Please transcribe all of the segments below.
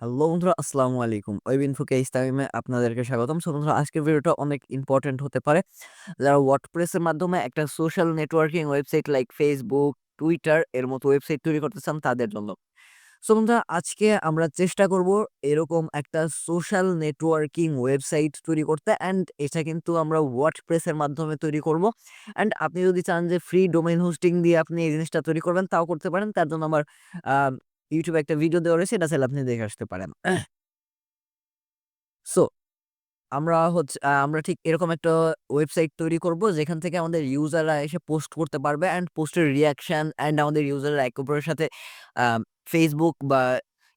Hello বন্ধুরা, আসসালামু আলাইকুম। ওয়েব ইনফোকে ইসলামে আপনাদেরকে স্বাগতম। সো বন্ধুরা, আজকের ভিডিওটা অনেক ইম্পর্টেন্ট হতে পারে। যারা ওয়ার্ডপ্রেসের মাধ্যমে একটা social networking website like Facebook Twitter এর মতো ওয়েবসাইট তৈরি করতে চান, তাদের জন্য। সো বন্ধুরা, আজকে আমরা চেষ্টা করব এরকম একটা সোশ্যাল নেটওয়ার্কিং ওয়েবসাইট তৈরি করতে। অ্যান্ড এটা কিন্তু আমরা ওয়ার্ডপ্রেসের মাধ্যমে তৈরি করব। অ্যান্ড আপনি যদি চান যে ফ্রি ডোমেইন হোস্টিং দিয়ে আপনি এই জিনিসটা তৈরি করবেন, তাও করতে পারেন। তার জন্য আমার ইউটিউবে একটা ভিডিও দেওয়া রয়েছে এটা চাইলে আপনি দেখে আসতে পারেন। সো আমরা হচ্ছে আমরা ঠিক এরকম একটা ওয়েবসাইট তৈরি করব যেখান থেকে আমাদের ইউজাররা এসে পোস্ট করতে পারবে অ্যান্ড পোস্টের রিঅ্যাকশন অ্যান্ড আমাদের ইউজাররা একে অপরের সাথে ফেসবুক বা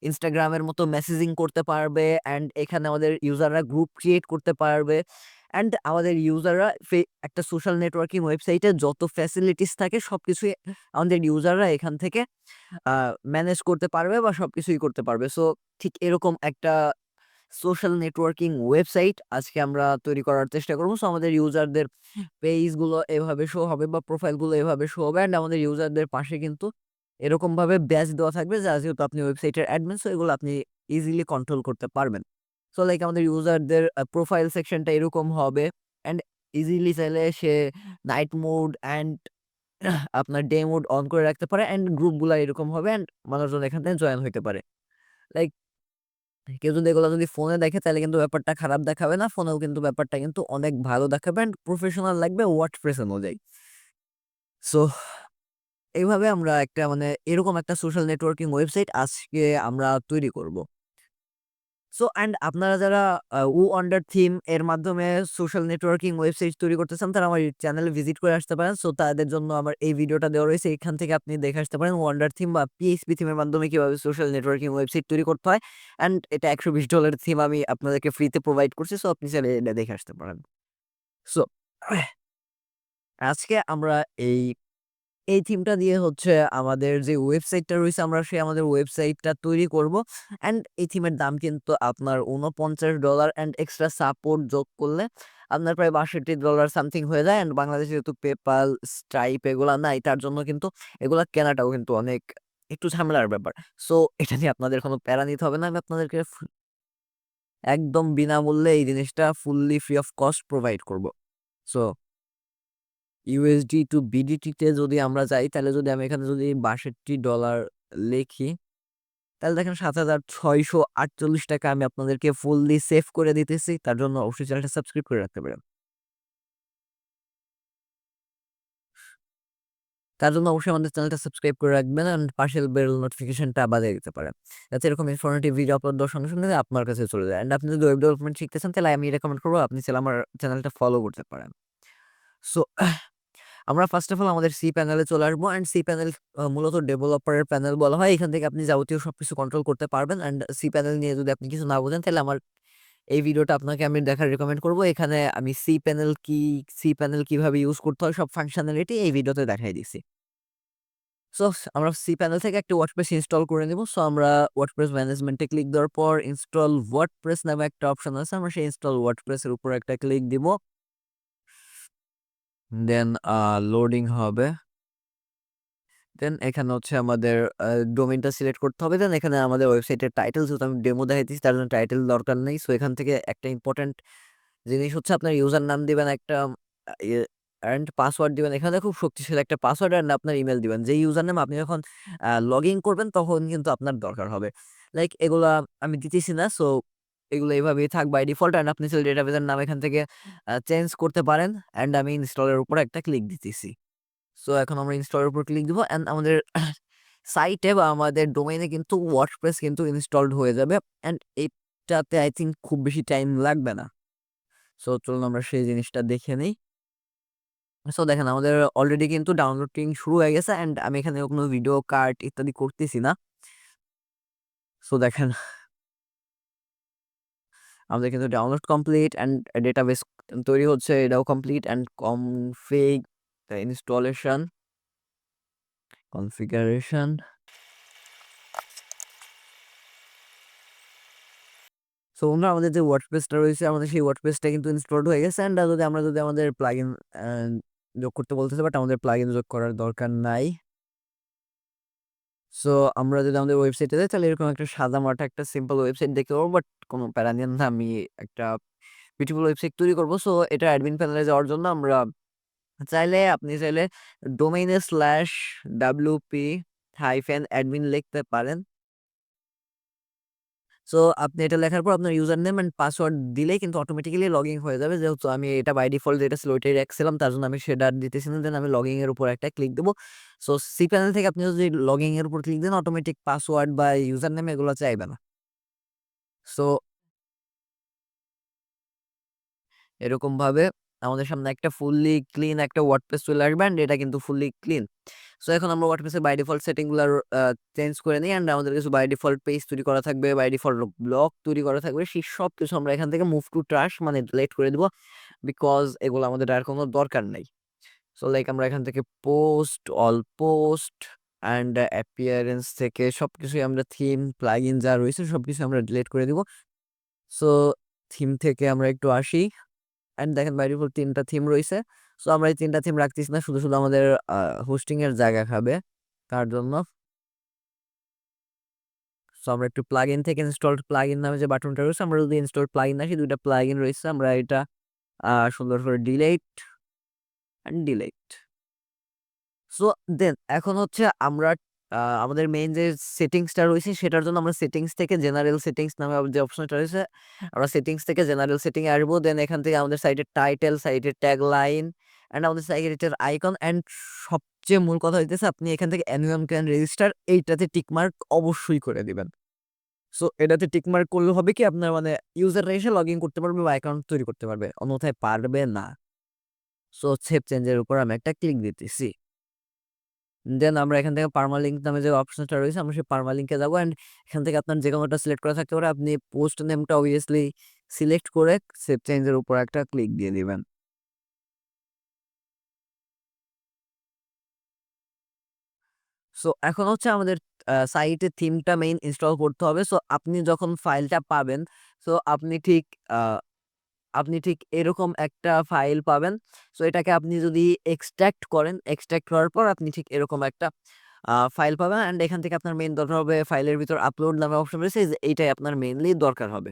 ইনস্টাগ্রামের মতো মেসেজিং করতে পারবে অ্যান্ড এখানে আমাদের ইউজাররা গ্রুপ ক্রিয়েট করতে পারবে। অ্যান্ড আমাদের ইউজাররা একটা সোশ্যাল নেটওয়ার্কিং ওয়েবসাইটে যত ফ্যাসিলিটিস থাকে সবকিছুই আমাদের ইউজাররা এখান থেকে ম্যানেজ করতে পারবে বা সবকিছুই করতে পারবে। সো, ঠিক এরকম একটা সোশ্যাল নেটওয়ার্কিং ওয়েবসাইট আজকে আমরা তৈরি করার চেষ্টা করব সো, আমাদের ইউজারদের পেজগুলো এভাবে শো হবে বা প্রোফাইলগুলো এভাবে শো হবে অ্যান্ড আমাদের ইউজারদের পাশে কিন্তু এরকমভাবে ব্যাজ দেওয়া থাকবে যা যেহেতু আপনি ওয়েবসাইটের অ্যাডমিন সো এগুলো আপনি ইজিলি কন্ট্রোল করতে পারবেন। সো লাইক আমাদের ইউজারদের প্রোফাইল সেকশনটা এরকম হবে অ্যান্ড ইজিলি চাইলে সে নাইট মোড অ্যান্ড আপনার ডে মোড অন করে রাখতে পারে অ্যান্ড গ্রুপগুলো এরকম হবে অ্যান্ড মানুষজন এখান থেকে জয়েন হইতে পারে। লাইক কেউ যদি এগুলো যদি ফোনে দেখে তাহলে কিন্তু ব্যাপারটা খারাপ দেখাবে না। ফোনেও কিন্তু ব্যাপারটা কিন্তু অনেক ভালো দেখাবে অ্যান্ড প্রফেশনাল লাগবে ওয়ার্ডপ্রেস অনুযায়ী। সো এইভাবে আমরা একটা মানে এরকম একটা সোশ্যাল নেটওয়ার্কিং ওয়েবসাইট আজকে আমরা তৈরি করব। সো অ্যান্ড আপনারা যারা, আ ও ওয়ান্ডার থিম এর মাধ্যমে সোশ্যাল নেটওয়ার্কিং ওয়েবসাইট তৈরি করতে চান তারা আমার চ্যানেলে ভিজিট করে আসতে পারেন। সো তাদের জন্য আমার এই ভিডিওটা দেওয়া রয়েছে। এখান থেকে আপনি দেখে আসতে পারেন ওয়ান্ডার থিম বা পিএইচপি থিমের মাধ্যমে কীভাবে সোশ্যাল নেটওয়ার্কিং ওয়েবসাইট তৈরি করতে হয়। অ্যান্ড এটা $১২০ এর থিম আমি আপনাদেরকে ফ্রিতে প্রোভাইড করছি। সো আপনি চাইলে এটা দেখে আসতে পারেন। সো আজকে আমরা এই এই থিমটা দিয়ে হচ্ছে আমাদের যে ওয়েবসাইটটা রয়েছে, আমরা সেই আমাদের ওয়েবসাইটটা তৈরি করব। অ্যান্ড এই থিমের দাম কিন্তু আপনার $৪৯ অ্যান্ড এক্সট্রা সাপোর্ট যোগ করলে আপনার প্রায় $৬২ সামথিং হয়ে যায়। অ্যান্ড বাংলাদেশে যেহেতু পেপাল, স্ট্রাইপ এগুলা নাই, তার জন্য কিন্তু এগুলা কেনাটাও কিন্তু অনেক একটু ঝামেলার ব্যাপার। সো এটা নিয়ে আপনাদের কোনো প্যারা নিতে হবে না। আমি আপনাদেরকে একদম বিনামূল্যে এই জিনিসটা fully free of cost provide করব। সো ইউএসডি টু বিডিটি তে যদি আমরা যাই তাহলে যদি আমি এখানে যদি $৬২ লিখি তাহলে দেখেন ৳৭,৬৪৮ আমি আপনাদেরকে ফুললি সেভ করে দিতেছি। তার জন্য অবশ্যই চ্যানেলটা সাবস্ক্রাইব করে রাখতে পারেন। তার জন্য অবশ্যই আমাদের চ্যানেলটা সাবস্ক্রাইব করে রাখবেন অ্যান্ড পাশের বেল নোটিফিকেশনটা বাজিয়ে দিতে পারেন। যাতে এরকম ইনফরমেটিভ ভিডিও আপলোড দেওয়ার সঙ্গে, সঙ্গে আপনার কাছে চলে যায়। অ্যান্ড আপনি যদি ওয়েব ডেভেলপমেন্ট শিখতে চান তাহলে আমি রেকমেন্ড করব আপনি চাইলে আমার চ্যানেলটা ফলো করতে পারেন। সো আমরা ফার্স্ট অফ অল আমাদের সি প্যানেলে চলে আসব অ্যান্ড সি প্যানেল মূলত ডেভেলপারের প্যানেল বলা হয়। এখান থেকে আপনি যাবতীয় সবকিছু কন্ট্রোল করতে পারবেন অ্যান্ড সি প্যানেল নিয়ে যদি আপনি কিছু না বোঝেন তাহলে আমার এই ভিডিওটা আপনাকে আমি দেখার রেকমেন্ড করব। এখানে আমি সি প্যানেল কি, সি প্যানেল কীভাবে ইউজ করতে হয় সব ফাংশনালিটি এই ভিডিওতে দেখাই দিছি। সো আমরা সি প্যানেল থেকে একটা ওয়ার্ডপ্রেস ইনস্টল করে নিব। সো আমরা ওয়ার্ডপ্রেস ম্যানেজমেন্টে ক্লিক দেওয়ার পর ইনস্টল ওয়ার্ডপ্রেস নামে একটা অপশন আছে। আমরা সেই ইনস্টল ওয়ার্ডপ্রেস এর উপর একটা ক্লিক দিব। দেন লোডিং হবে। দেন এখানে হচ্ছে আমাদের, আ ডোমেইনটা সিলেক্ট করতে হবে। দেন এখানে আমাদের ওয়েবসাইটের টাইটেল যেহেতু আমি ডেমো দেখাইতেছি, তার জন্য টাইটেল দরকার নেই। সো এখান থেকে একটা ইম্পোর্টেন্ট জিনিস হচ্ছে, আপনার ইউজার নাম দিবেন একটা ইয়ে অ্যান্ড পাসওয়ার্ড দিবেন। এখানে খুব শক্তিশালী একটা পাসওয়ার্ড অ্যান্ড আপনার ইমেল দিবেন। যে ইউজার নেম আপনি যখন লগ লগইন করবেন, তখন কিন্তু আপনার দরকার হবে। লাইক এগুলা আমি দিতেছি না। সো এগুলো এভাবেই থাক বাই ডিফল্ট অ্যান্ড আপনি চাইলে ডেটাবেজের নাম এখান থেকে চেঞ্জ করতে পারেন অ্যান্ড আমি ইনস্টলের উপর একটা ক্লিক দিতেছি। সো এখন আমরা ইনস্টলের উপর ক্লিক দিব অ্যান্ড আমাদের সাইটে বা আমাদের ডোমেইনে কিন্তু ওয়ার্ডপ্রেস কিন্তু ইনস্টলড হয়ে যাবে অ্যান্ড এইটাতে আই থিঙ্ক খুব বেশি টাইম লাগবে না। সো চলুন আমরা সেই জিনিসটা দেখে নিই সো দেখেন আমাদের অলরেডি কিন্তু ডাউনলোডিং শুরু হয়ে গেছে অ্যান্ড আমি এখানে কোনো ভিডিও কাট ইত্যাদি করতেছি না। সো দেখেন আমাদের কিন্তু ডাউনলোড কমপ্লিট অ্যান্ড ডেটাবেস তৈরি হচ্ছে, এটাও complete and config installation configuration so বন্ধুরা, আমাদের যে ওয়ার্ডপ্রেসটা রয়েছে, আমাদের সেই ওয়ার্ডপ্রেসটা কিন্তু ইনস্টলড হয়ে গেছে অ্যান্ড যদি আমরা যদি আমাদের প্লাগইন আ যোগ করতে বলতেছে বাট আমাদের প্লাগইন যোগ করার দরকার নাই। সো আমরা যদি আমাদের ওয়েবসাইটে যাই, তাহলে এরকম একটা সাদা মাঠা একটা সিম্পল ওয়েবসাইট দেখতে পাবো বাট কোনো প্যারা নিয়ে না। আমি একটা বিউটিফুল ওয়েবসাইট তৈরি করব সো এটা অ্যাডমিন প্যানেলে যাওয়ার জন্য আমরা চাইলে, আপনি চাইলে ডোমেইনে স্ল্যাশ ডাব্লিউপি হাইফেন অ্যাডমিন লিখতে পারেন। সো আপনি এটা লেখার পর আপনার ইউজার নেম অ্যান্ড পাসওয়ার্ড দিলেই কিন্তু অটোমেটিক্যালি লগইন হয়ে যাবে। যেহেতু আমি এটা বাই ডিফল্ট যেটা ছিল ওইটাই রাখছিলাম। তার জন্য আমি সেটা দিতেছি না। দেন আমি লগইন এর উপর একটা ক্লিক দেবো সো সি প্যানেল থেকে আপনি যদি লগইন এর উপর ক্লিক দেন অটোমেটিক পাসওয়ার্ড বা ইউজার নেম এগুলো চাইবে না। সো এরকমভাবে আমাদের সামনে একটা ফুললি ক্লিন একটা ওয়ার্ডপ্রেস চলে আসবে অ্যান্ড এটা কিন্তু ফুললি ক্লিন। সো এখন আমরা ওয়ার্ডপ্রেসের বাই ডিফল্ট সেটিংগুলা আ চেঞ্জ করে নিই অ্যান্ড আমাদের কিছু বাই ডিফল্ট পেজ তৈরি করা থাকবে, বাই ডিফল্ট ব্লক তৈরি করা থাকবে। সেই সব কিছু আমরা এখান থেকে মুভ টু ট্রাশ মানে ডিলিট করে দেবো বিকজ এগুলো আমাদের আর কোনো দরকার নেই সো লাইক আমরা এখান থেকে post, all post and appearance থেকে সব কিছুই আমরা থিম, প্লাগইন যা রয়েছে সব কিছু আমরা ডিলেট করে দিব। সো থিম থেকে আমরা একটু আসি অ্যান্ড দেখেন বাই ডিফল্ট ৩ টা থিম রইছে। সো আমরা এই ৩ টা থিম রাখতেছি না। শুধু, শুধু আমাদের আ হোস্টিং এর জায়গা খাবে। তার জন্য সো আমরা একটু প্লাগইন থেকে ইনস্টলড প্লাগইন নামে যে বাটনটা রয়েছে আমরা যদি ইনস্টলড প্লাগইন আসি ২ টা প্লাগইন রয়েছে। আমরা এটা সুন্দর করে delete and delete. So then এখন হচ্ছে আমরা আমাদের মেইন যে সেটিংসটা রয়েছে সেটার জন্য আমরা সেটিংস থেকে জেনারেল সেটিংস নামে যে অপশনটা রয়েছে আমরা সেটিংস থেকে জেনারেল সেটিং আসব। দেন এখান থেকে আমাদের সাইটের টাইটেল, সাইটের ট্যাগলাইন অ্যান্ড আমাদের সাইটের আইকন অ্যান্ড সবচেয়ে মূল কথা হইতেছে আপনি এখান থেকে এনিওন ক্যান রেজিস্টার এইটাতে টিকমার্ক অবশ্যই করে দিবেন। সো এটাতে টিকমার্ক করলে হবে কি আপনার মানে ইউজাররা এসে লগইন করতে পারবে বা অ্যাকাউন্ট তৈরি করতে পারবে। অন্যথায় পারবে না। সো সেভ চেঞ্জের উপর আমি একটা ক্লিক দিতেছি। দেন আমরা এখান থেকে পার্মালিংক নামে যে অপশনটা রয়েছে, আমরা সেই পার্মালিংকে যাব অ্যান্ড এখান থেকে আপনার যে কোনোটা সিলেক্ট করা থাকতে পারে। আপনি পোস্ট নেমটা অবভিয়াসলি সিলেক্ট করে সেভ চেঞ্জের উপর একটা ক্লিক দিয়ে দিবেন। সো এখন হচ্ছে আমাদের সাইটে থিমটা মেইন ইনস্টল করতে হবে। সো আপনি যখন ফাইলটা পাবেন, সো আপনি ঠিক আপনি ঠিক এরকম একটা ফাইল পাবেন। সো এটাকে আপনি যদি এক্সট্র্যাক্ট করেন, এক্সট্র্যাক্ট করার পর আপনি ঠিক এরকম একটা ফাইল পাবেন অ্যান্ড এখান থেকে আপনার মেইন দরকার হবে ফাইলের ভিতর আপলোড নামে অপশন রয়েছে এইটাই আপনার মেইনলি দরকার হবে।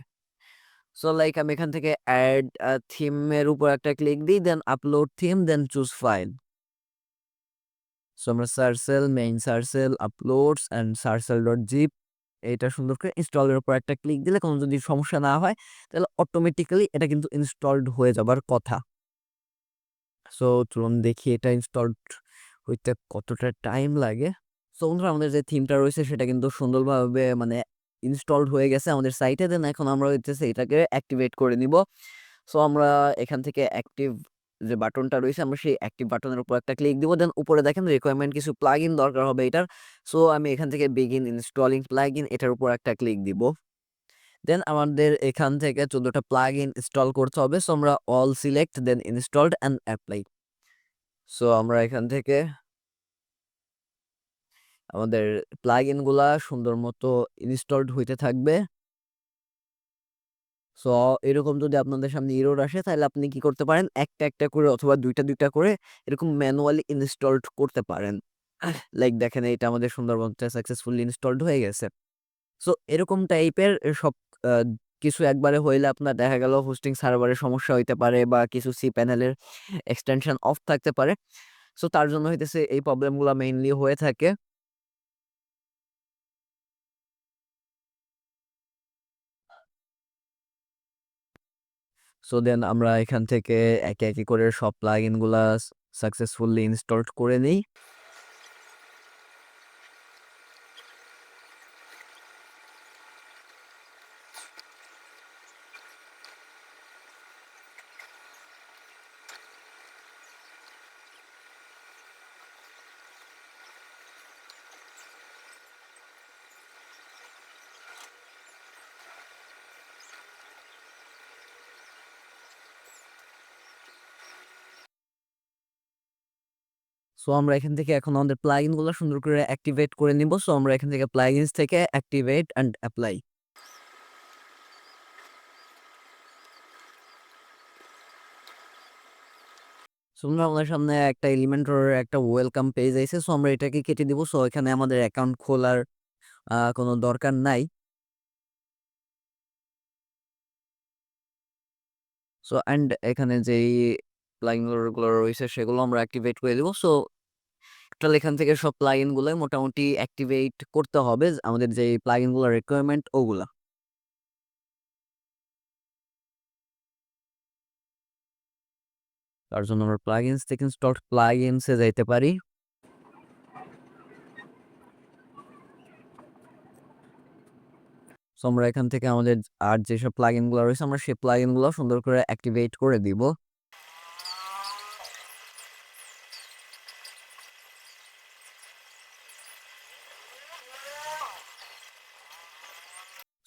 সো লাইক আমি এখান থেকে অ্যাড থিমের উপর একটা ক্লিক দিই, then upload theme, then choose file. So আমরা সার্সেল, main সার্সেল, uploads and সার্সেল dot zip এটা সুন্দর করে ইনস্টলের উপর একটা ক্লিক দিলে কোনো যদি সমস্যা না হয় তাহলে অটোমেটিক্যালি এটা কিন্তু ইনস্টলড হয়ে যাবার কথা। সো চলুন দেখি এটা ইনস্টলড হইতে কতটা টাইম লাগে। সো বন্ধুরা আমাদের যে থিমটা রয়েছে সেটা কিন্তু সুন্দরভাবে মানে ইনস্টলড হয়ে গেছে আমাদের সাইটে। দেন এখন আমরা হচ্ছে এটাকে অ্যাক্টিভেট করে নিব। সো আমরা এখান থেকে অ্যাক্টিভ যে বাটনটা রয়েছে, আমরা সেই অ্যাক্টিভ বাটনের উপর একটা ক্লিক দিব। দেন উপরে দেখেন রিকোয়ারমেন্ট কিছু প্লাগইন দরকার হবে এটার। সো আমি এখান থেকে বিগিন ইনস্টলিং প্লাগইন এটার উপর একটা ক্লিক দিব। দেন আমাদের এখান থেকে ১৪ টা প্লাগইন ইনস্টল করতে হবে। সো আমরা all select then installed and apply. So আমরা এখান থেকে আমাদের প্লাগ ইনগুলা সুন্দর মতো ইনস্টলড হইতে থাকবে। সো এরকম যদি আপনাদের সামনে এরর আসে তাহলে আপনি কি করতে পারেন একটা, একটা করে অথবা দুইটা দুইটা করে এরকম ম্যানুয়ালি ইনস্টলড করতে পারেন। লাইক দেখেন এইটা আমাদের সুন্দরবনটা সাকসেসফুলি ইনস্টলড হয়ে গেছে। সো এরকম টাইপের সব কিছু একবারে হইলে আপনার দেখা গেল হোস্টিং সার্ভারের সমস্যা হইতে পারে বা কিছু সি প্যানেলের এক্সটেনশন অফ থাকতে পারে। সো তার জন্য হইতেছে এই প্রবলেমগুলো মেইনলি হয়ে থাকে। সো দেন আমরা এখান থেকে একে, একে করে সব প্লাগ ইনগুলা সাকসেসফুলি ইনস্টল করে নেই। সো আমরা এখান থেকে এখন আমাদের প্লাগইনগুলা সুন্দর করে অ্যাক্টিভেট করে নিব। সো আমরা এখান থেকে প্লাগইনস থেকে অ্যাক্টিভেট অ্যান্ড এপ্লাই। সো বন্ধুরা, আমাদের সামনে একটা এলিমেন্টর একটা ওয়েলকাম পেজ আইছে। সো আমরা এটাকে কেটে দিব। সো এখানে আমাদের অ্যাকাউন্ট খোলার কোনো দরকার নাই। সো অ্যান্ড এখানে যেই প্লাগইন রয়েছে, সেগুলো আমরা অ্যাক্টিভেট করে দিব। সো টোটাল এখান থেকে সব প্লাগইন গুলাই মোটামুটি অ্যাক্টিভেট করতে হবে। আমাদের যেই প্লাগইনগুলার রিকোয়ারমেন্ট ওগুলা। তার জন্য আমরা প্লাগইনস থেকে ইনস্টল প্লাগইনস যাইতে পারি। আমরা এখান থেকে আমাদের আর যেসব প্লাগইনগুলা রয়েছে, আমরা সেই প্লাগইনগুলো সুন্দর করে অ্যাক্টিভেট করে দিব।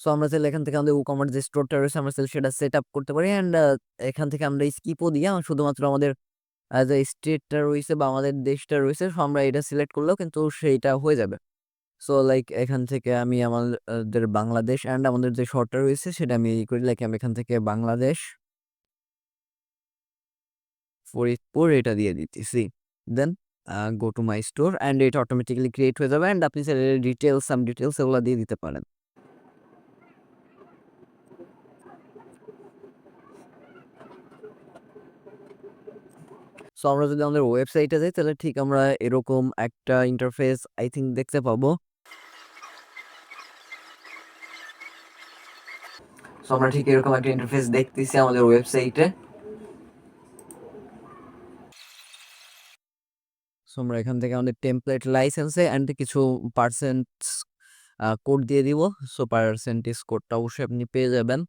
সো আমরা চাইলে এখান থেকে আমাদের WooCommerce যে স্টোরটা রয়েছে, আমরা চাইলে সেটা সেট আপ করতে পারি অ্যান্ড এখান থেকে আমরা স্কিপও দিয়ে শুধুমাত্র আমাদের যে স্টেটটা রয়েছে বা আমাদের দেশটা রয়েছে, সো আমরা এটা সিলেক্ট করলেও কিন্তু সেইটা হয়ে যাবে। সো লাইক এখান থেকে আমি আমাদের বাংলাদেশ অ্যান্ড আমাদের যে শহরটা রয়েছে, সেটা আমি ই করি লাইক আমি এখান থেকে বাংলাদেশ, ফরিদপুর এটা দিয়ে দিতেছি। Then go to my store and এটা অটোমেটিক্যালি ক্রিয়েট হয়ে যাবে অ্যান্ড আপনি চাইলে ডিটেইলস সাম ডিটেলস এগুলো দিয়ে দিতে পারেন। সো আমরা যদি আমাদের ওয়েবসাইটে যাই, তাহলে ঠিক আমরা এরকম একটা ইন্টারফেস আই থিঙ্ক দেখতে পাবো। আমরা ঠিক এরকম একটা ইন্টারফেস দেখতেছি আমাদের ওয়েবসাইটে। সো আমরা এখান থেকে আমাদের টেমপ্লেট লাইসেন্সে অ্যান্ড কিছু পার্সেন্টস আ কোড দিয়ে দিব। সো পার্সেন্টেজ কোডটা অবশ্যই আপনি পেয়ে যাবেন।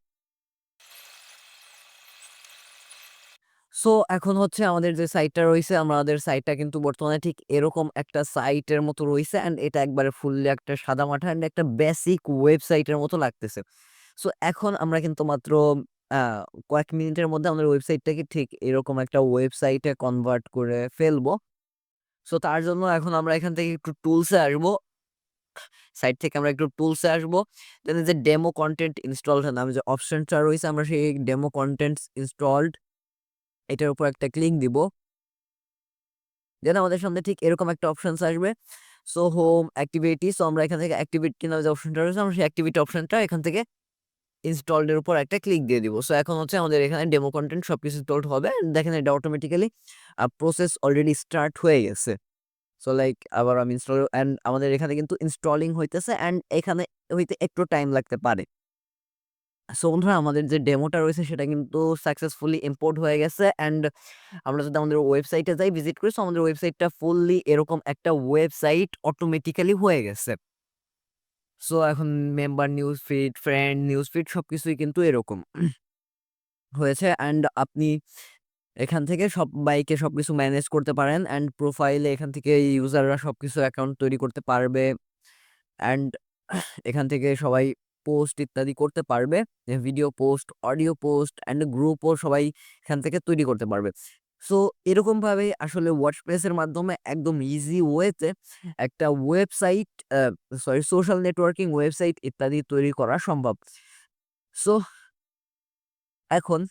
সো, এখন হচ্ছে আমাদের যে সাইটটা রয়েছে, আমাদের সাইটটা কিন্তু বর্তমানে ঠিক এরকম একটা সাইটের মতো রয়েছে অ্যান্ড এটা একবারে ফুললি একটা সাদামাটা অ্যান্ড একটা বেসিক ওয়েবসাইটের মতো লাগতেছে। সো, এখন আমরা কিন্তু মাত্র কয়েক মিনিটের মধ্যে আমাদের ওয়েবসাইটটাকে ঠিক এরকম একটা ওয়েবসাইটে কনভার্ট করে ফেলব। সো, তার জন্য এখন আমরা এখান থেকে একটু টুলসে আসব। সাইট থেকে আমরা একটু টুলসে আসব। দেন যে ডেমো কনটেন্ট ইনস্টলড নামে যে অপশনটা রয়েছে, আমরা সেই ডেমো কনটেন্টস ইনস্টলড এটার উপর একটা ক্লিক দিব। দেন আমাদের সামনে ঠিক এরকম একটা অপশনস আসবে। সো হোম অ্যাক্টিভিটি সো আমরা এখান থেকে অ্যাক্টিভিটি নামে যে অপশনটা রয়েছে, আমরা সেই অ্যাক্টিভিটি অপশনটা এখান থেকে ইনস্টলড এর উপর একটা ক্লিক দিয়ে দিব। সো এখন হচ্ছে আমাদের এখানে ডেমো কন্টেন্ট সব কিছু ইনস্টলড হবে। দেখেন এটা অটোমেটিক্যালি প্রসেস অলরেডি স্টার্ট হয়ে গেছে। সো লাইক আবার আমি ইনস্টল অ্যান্ড আমাদের এখানে কিন্তু ইনস্টলিং হইতেছে অ্যান্ড এখানে হইতে একটু টাইম লাগতে পারে। সো বন্ধুরা আমাদের যে ডেমোটা রয়েছে সেটা কিন্তু সাকসেসফুলি ইম্পোর্ট হয়ে গেছে অ্যান্ড আমরা যদি আমাদের ওয়েবসাইটে যাই ভিজিট করি সো আমাদের ওয়েবসাইটটা ফুললি এরকম একটা ওয়েবসাইট অটোমেটিক্যালি হয়ে গেছে। সো এখন member news feed, friend news feed সব কিছুই কিন্তু এরকম হয়েছে অ্যান্ড আপনি এখান থেকে সব বাইকে সব কিছু ম্যানেজ করতে পারেন অ্যান্ড প্রোফাইলে এখান থেকে ইউজাররা সব কিছু অ্যাকাউন্ট তৈরি করতে পারবে অ্যান্ড এখান থেকে সবাই পোস্ট ইত্যাদি করতে পারবে। Video post, audio post and গ্রুপও সবাই এখান থেকে তৈরি করতে পারবে। সো এরকমভাবে আসলে ওয়ার্ডপ্রেস এর মাধ্যমে একদম ইজি ওয়েতে একটা website sorry social networking website ইত্যাদি তৈরি করা সম্ভব। সো এখন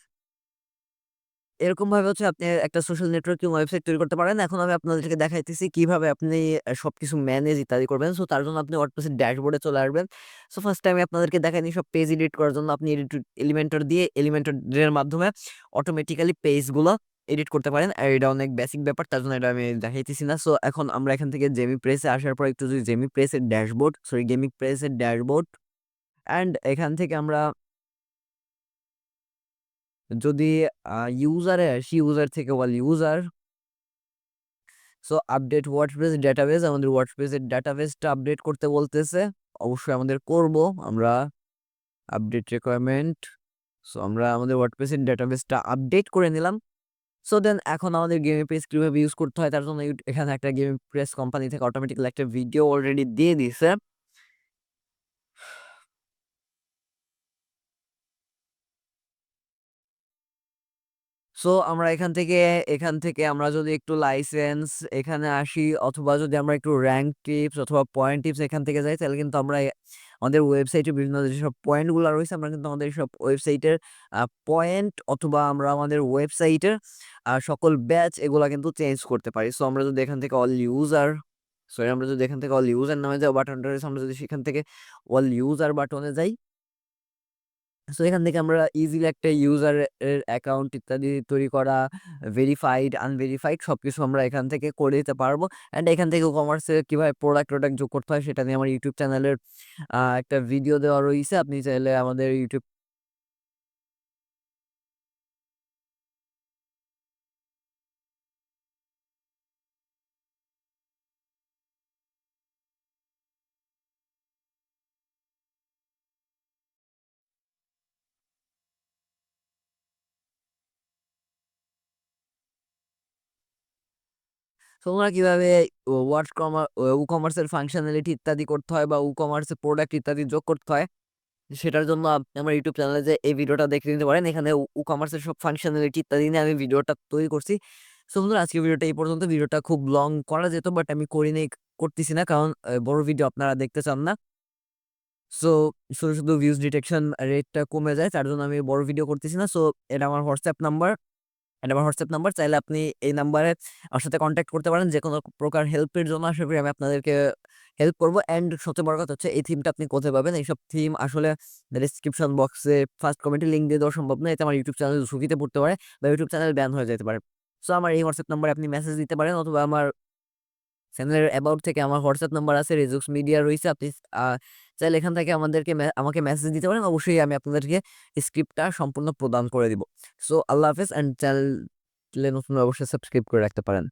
এরকমভাবে হচ্ছে আপনি একটা সোশ্যাল নেটওয়ার্কিং ওয়েবসাইট তৈরি করতে পারেন। এখন আমি আপনাদেরকে দেখাইতেছি কীভাবে আপনি, আ, সবকিছু ম্যানেজ ইত্যাদি করবেন। সো তার জন্য আপনি ওয়ার্ডপ্রেসের ড্যাশবোর্ডে চলে আসবেন। সো ফার্স্ট আমি আপনাদেরকে দেখাইনি সব পেজ এডিট করার জন্য আপনি এডিট এলিমেন্টর দিয়ে এলিমেন্টর এর মাধ্যমে অটোমেটিক্যালি পেজগুলো এডিট করতে পারেন। আর এটা অনেক বেসিক ব্যাপার, তার জন্য এটা আমি দেখাইতেছি না। সো এখন আমরা এখান থেকে জেমি প্রেসে আসার পর একটু যদি জেমি প্রেসের ড্যাশবোর্ড সরি গেমিং প্রেসের ড্যাশবোর্ড অ্যান্ড এখান থেকে আমরা যদি ইউজারে আসি ইউজার থেকে ওয়াল user so update WordPress database আমাদের ওয়ার্ডপ্রেসের ডেটাবেসটা আপডেট করতে বলতেছে। অবশ্যই আমাদের করব, আমরা আপডেট রিকোয়ারমেন্ট সো আমরা আমাদের ওয়ার্ডপ্রেসের ডেটাবেসটা আপডেট করে নিলাম। সো দেন এখন আমাদের গেমি প্রেস কীভাবে ইউজ করতে হয়, তার জন্য এখানে একটা গেমি প্রেস কোম্পানি থেকে অটোমেটিক্যালি একটা ভিডিও অলরেডি দিয়ে দিছে। সো আমরা এখান থেকে এখান থেকে আমরা যদি একটু লাইসেন্স এখানে আসি অথবা যদি আমরা একটু র্যাঙ্ক টিপস অথবা পয়েন্ট টিপস এখান থেকে যাই, তাহলে কিন্তু আমরা আমাদের ওয়েবসাইটে বিভিন্ন যেসব পয়েন্টগুলো রয়েছে, আমরা কিন্তু আমাদের সব ওয়েবসাইটের পয়েন্ট অথবা আমরা আমাদের ওয়েবসাইটের সকল ব্যাচ এগুলা কিন্তু চেঞ্জ করতে পারি। সো আমরা যদি এখান থেকে অল ইউজার সরি আমরা যদি এখান থেকে অল ইউজার নামে যে বাটনটা রয়েছে, আমরা যদি সেখান থেকে অল ইউজার বাটনে যাই সো এখান থেকে আমরা ইজিলি একটা ইউজার এর অ্যাকাউন্ট ইত্যাদি তৈরি করা, ভেরিফাইড, আনভেরিফাইড সব কিছু আমরা এখান থেকে করে দিতে পারব। অ্যান্ড এখান থেকে কমার্সে কীভাবে প্রোডাক্ট প্রোডাক্ট যোগ করতে হয় সেটা নিয়ে আমার ইউটিউব চ্যানেলের একটা ভিডিও দেওয়া রয়েছে আপনি চাইলে আমাদের ইউটিউব তোমরা কীভাবে ওয়ার্ড কমা ও কমার্সের ফাংশনালিটি ইত্যাদি করতে হয় বা WooCommerce এ প্রোডাক্ট ইত্যাদি যোগ করতে হয়, সেটার জন্য আমার ইউটিউব চ্যানেলে যে এই ভিডিওটা দেখে নিতে পারেন। এখানে WooCommerce কমার্সের সব ফাংশনালিটি ইত্যাদি নিয়ে আমি ভিডিওটা তৈরি করছি। সো বন্ধুরা আজকের ভিডিওটা এই পর্যন্ত। ভিডিওটা খুব লং করা যেত বাট আমি করি নাই করতেছি না কারণ বড় ভিডিও আপনারা দেখতে চান না। সো শুধু, শুধু ভিউজ ডিটেকশন রেটটা কমে যায় তার জন্য আমি বড় ভিডিও করতেছি না। সো এটা আমার হোয়াটসঅ্যাপ নাম্বার। এটা আমার হোয়াটসঅ্যাপ নাম্বার। চাইলে আপনি এই নাম্বারে আমার সাথে কনট্যাক্ট করতে পারেন। যেকোনো প্রকার হেল্পের জন্য আশা করি আমি আপনাদেরকে হেল্প করব অ্যান্ড সবচেয়ে বড় কথা হচ্ছে এই থিমটা আপনি কোথায় পাবেন? এইসব থিম আসলে ডেসক্রিপশন বক্সে ফার্স্ট কমেন্টে লিঙ্ক দিয়ে দেওয়া সম্ভব না। এতে আমার ইউটিউব চ্যানেল ঝুঁকিতে পড়তে পারে বা ইউটিউব চ্যানেল ব্যান হয়ে যেতে পারে। সো আমার এই হোয়াটসঅ্যাপ নাম্বারে আপনি মেসেজ দিতে পারেন অথবা আমার চ্যানেলের অ্যাবাউট থেকে আমার হোয়াটসঅ্যাপ নাম্বার আছে, রেজুক্স মিডিয়া রয়েছে আপনি চাইলে এখান থেকে আমাদেরকে আমাকে মেসেজ দিতে পারেন। অবশ্যই আমি আপনাদেরকে স্ক্রিপ্টটা সম্পূর্ণ প্রদান করে দিব। সো আল্লাহ হাফেজ অ্যান্ড চ্যানেল নতুন অবশ্যই সাবস্ক্রাইব করে রাখতে পারেন।